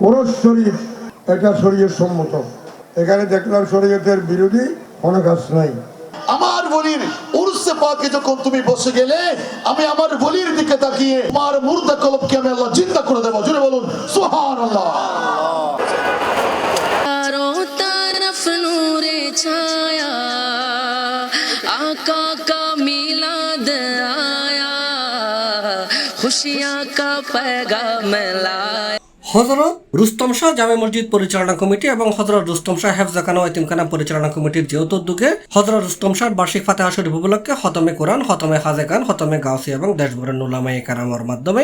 ওরস শরীফ এটা শরীয়ত সম্মত এখানে দেখলাম শরীয়তের বিরোধী কোনো কাজ নাই আমার বলির উরুসে পাকে যখন তুমি বসে গেলে আমি আমার বলির দিকে তাকিয়ে আমার মুর্দা কলবকে আমি আল্লাহ জিন্দা করে দেবো জুড়ে বলুন সুহান আল্লাহ चारों तरफ नूरे छाया आका का मिलाद आया खुशियाँ का पैगाम लाया হজরত রুস্তম শাহ জামে মসজিদ পরিচালনা কমিটি এবং হজরত রুস্তম শাহ হেফজাখানা এতিমখানা পরিচালনা কমিটির যৌথ উদ্যোগে হজরত রুস্তম শাহ বার্ষিক ফাতেহা শরীফ উপলক্ষে হতমে কোরআন হতমে হাজে খান হতমে গাউসি এবং দেশভরের নুলামাই কারামর মাধ্যমে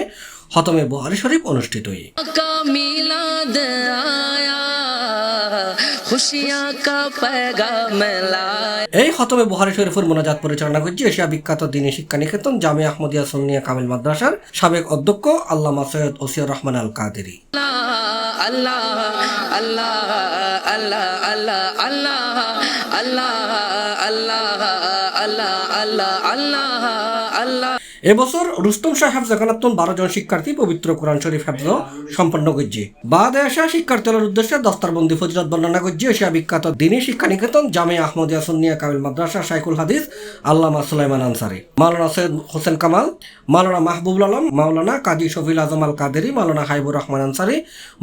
হতমে বহারি শরীফ অনুষ্ঠিত এই হতবে বহারে শরীফুর মোনাজাত পরিচালনা করছি এশিয়া বিখ্যাত দিনী শিক্ষা নিকেতন জামে আহমদিয়া সোনিয়া কামিল মাদ্রাসার সাবেক অধ্যক্ষ আল্লামা সৈয়দ ওসিয়া রহমান আল কাদেরি আল্লাহ আল্লাহ আল্লাহ আল্লাহ আল্লাহ আল্লাহ আল্লাহ আল্লাহ আল্লাহ আল্লাহ এবছর রুস্তম শাহ হাফজা খানাত্তন বারো জন শিক্ষার্থী পবিত্র কোরআন শরীফ হাফজ সম্পন্ন করছে। বাদে আসা শিক্ষার্থীদের উদ্দেশ্যে দস্তারবন্দি ফজিলত বর্ণনা করছে এশিয়া বিখ্যাত দিনী শিক্ষা নিকেতন জামে আহমদ সুন্নিয়া কামিল মাদ্রাসা শাইকুল হাদিস আল্লামা সুলাইমান আনসারি। মাওলানা সৈয়দ হোসেন কামাল, মাওলানা মাহবুবুল আলম, মাওলানা কাজী শফিল আজম আল কাদেরি মাওলানা হাইবুর রহমান আনসারি,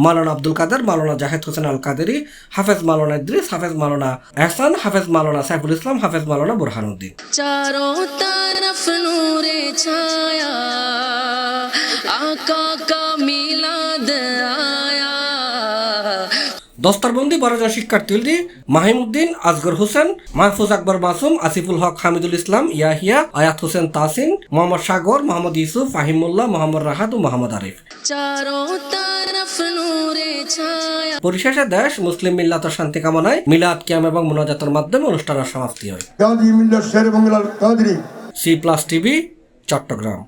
মাওলানা আব্দুল কাদের, মাওলানা জাহেদ হোসেন আল কাদেরি হাফেজ মাওলানা ইদ্রিস, হাফেজ মাওলানা এহসান, হাফেজ মাওলানা সাইফুল ইসলাম, হাফেজ মাওলানা বুরহানুদ্দিন। চারো তারফ নূরে ছায়া আকা কা মিলাদ আয়া দস্তারবন্দি বারো শিক্ষার্থী মাহিমুদ্দিন আজগর হোসেন মাহফুজ আকবর মাসুম আসিফুল হক হামিদুল ইসলাম ইয়াহিয়া আয়াত হোসেন তাসিন মোহাম্মদ সাগর মোহাম্মদ ইউসুফ ফাহিমুল্লাহ মোহাম্মদ রাহাত ও মোহাম্মদ আরিফ। পরিশেষে দেশ মুসলিম মিল্লাত শান্তি কামনায় মিলাদ ক্যাম এবং মোনাজাতের মাধ্যমে অনুষ্ঠানের সমাপ্তি হয়। C plus TV Chittagong